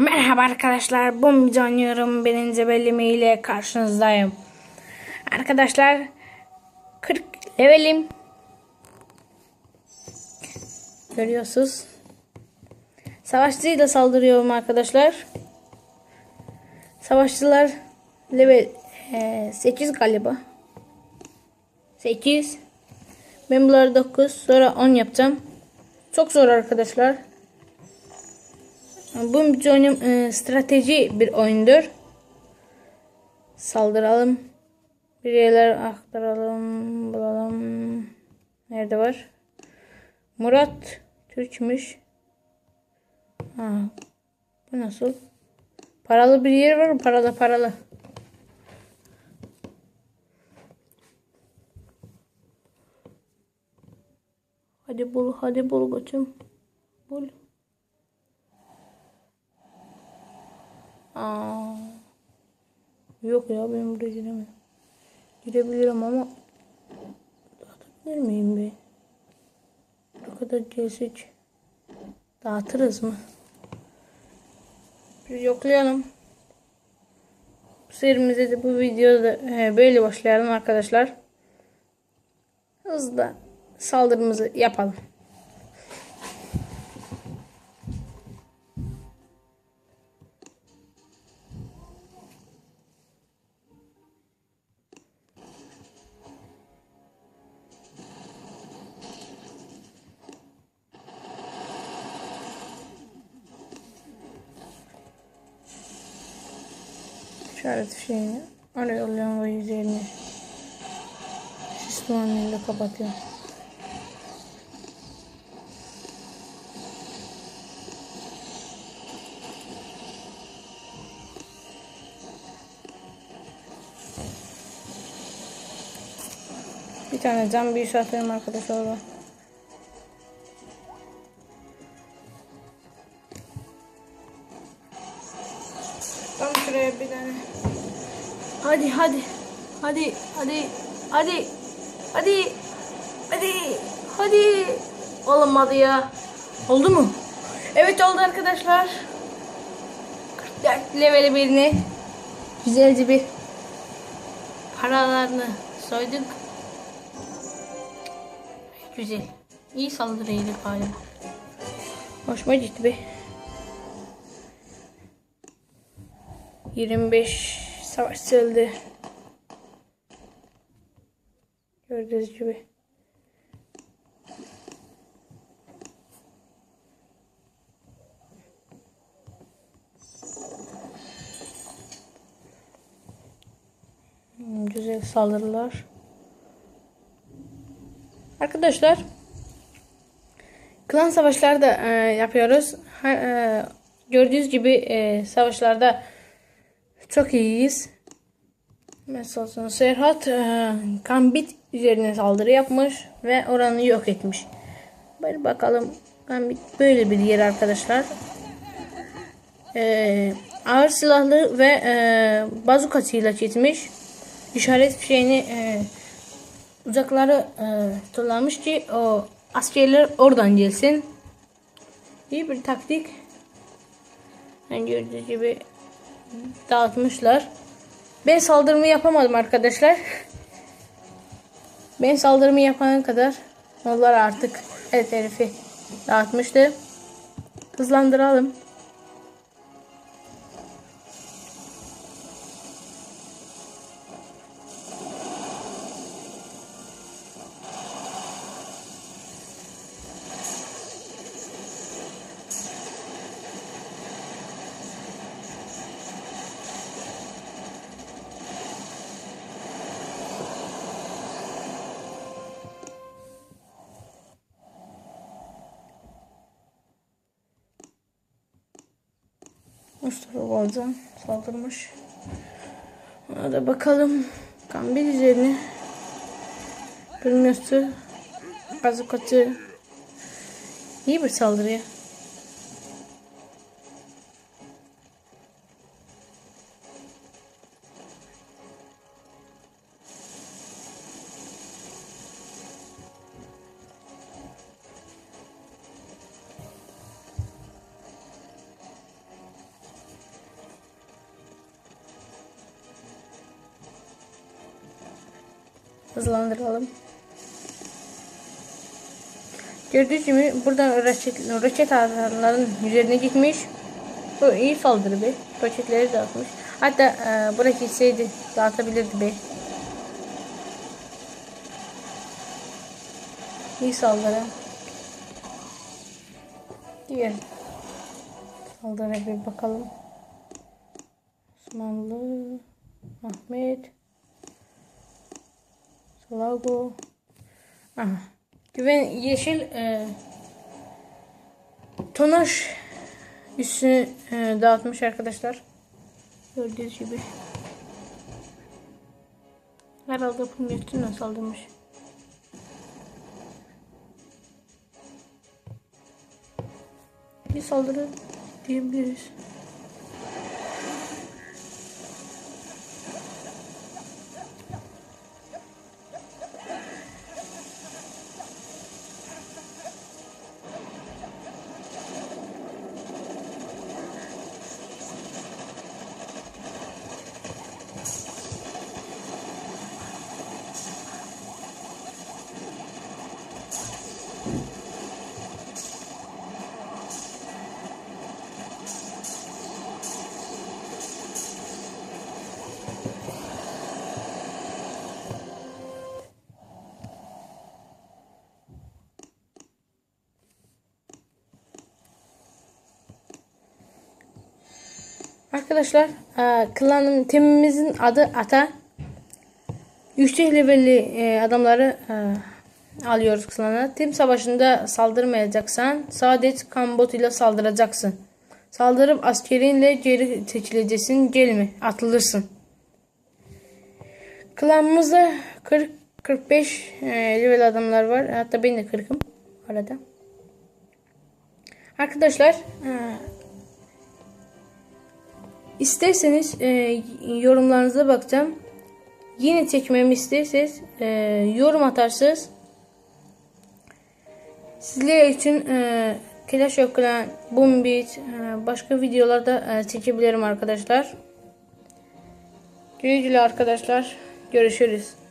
Merhaba arkadaşlar, Bombici oynuyorum. Birinci bölümüyle karşınızdayım. Arkadaşlar, 40 levelim. Görüyorsunuz. Savaşçıyla saldırıyorum arkadaşlar. Savaşçılar level e, 8 galiba. 8. Ben bunları 9, sonra 10 yapacağım. Çok zor arkadaşlar. Bu bir oyun e, strateji bir oyundur. Saldıralım. Bir yerler aktaralım. Bulalım. Nerede var? Murat Türkmüş. Ha, bu nasıl? Paralı bir yer var mı? Paralı paralı. Hadi bul, hadi bul koçum. Bul. Aa. Yok ya ben buraya giremem. Girebilirim ama dağıtabilir miyim be? Bu kadar gelsek dağıtırız mı? Bir yoklayalım. Serimize de bu videoda e, böyle başlayalım arkadaşlar. Hızla saldırımızı yapalım. İşaret fişeğini oraya yolluyorum ve üzerini sis dumanıyla kapatıyorum. Bir tane cam bir atıyorum arkadaşlar Hadi hadi. Hadi hadi. Hadi. Hadi. Hadi. Hadi. Olmadı ya. Oldu mu? Evet oldu arkadaşlar. 44 leveli birini. Güzelce bir paralarını soyduk. Güzel. İyi saldırıydı galiba. Hoşuma gitti be. 25 savaşçı öldü. Gördüğünüz gibi. Hmm, Güzel saldırılar. Arkadaşlar klan savaşları da e, yapıyoruz. Ha, e, gördüğünüz gibi e, savaşlarda çok iyiyiz. Mesela Serhat e, Gambit üzerine saldırı yapmış ve oranı yok etmiş. Böyle bakalım. Gambit böyle bir yer arkadaşlar. Ağır silahlı ve e, bazukasıyla gitmiş. İşaret fişeğini e, uzakları e, tullamış ki o askerler oradan gelsin. İyi bir taktik. Yani gördüğünüz gibi dağıtmışlar. Ben saldırımı yapamadım arkadaşlar. Ben saldırımı yapana kadar onlar artık evet herifi dağıtmıştı. Hızlandıralım. Mustafa Balcan saldırmış. Ona da bakalım. Kambil üzerine. Bilmiyorsa Kazukatı iyi bir saldırıya. Hızlandıralım. Gördüğünüz gibi buradan roket, roket atarların üzerine gitmiş. Bu iyi saldırı be. Roketleri dağıtmış. Hatta e, buraya gitseydi dağıtabilirdi be. İyi saldırı. Diğer saldırıya bir bakalım. Osmanlı, Ahmet, Salago. Aha. Güven yeşil e, tonaj üstünü e, dağıtmış arkadaşlar. Gördüğünüz gibi. Herhalde bunun üstüne saldırmış. Bir saldırı diyebiliriz. Arkadaşlar e, klanın timimizin adı Ata. Yüksek levelli e, adamları e, alıyoruz klana. Tim savaşında saldırmayacaksan sadece kambot ile saldıracaksın. Saldırıp askerinle geri çekileceksin. Gelme atılırsın. Klanımızda 40 45 e, level adamlar var. Hatta ben de 40'ım arada. Arkadaşlar e, İsterseniz e, yorumlarınıza bakacağım. Yeni çekmemi isterseniz e, yorum atarsınız. Sizler için e, Clash of Clans, Boom Beat, e, başka videolarda e, çekebilirim arkadaşlar. Güle güle arkadaşlar. Görüşürüz.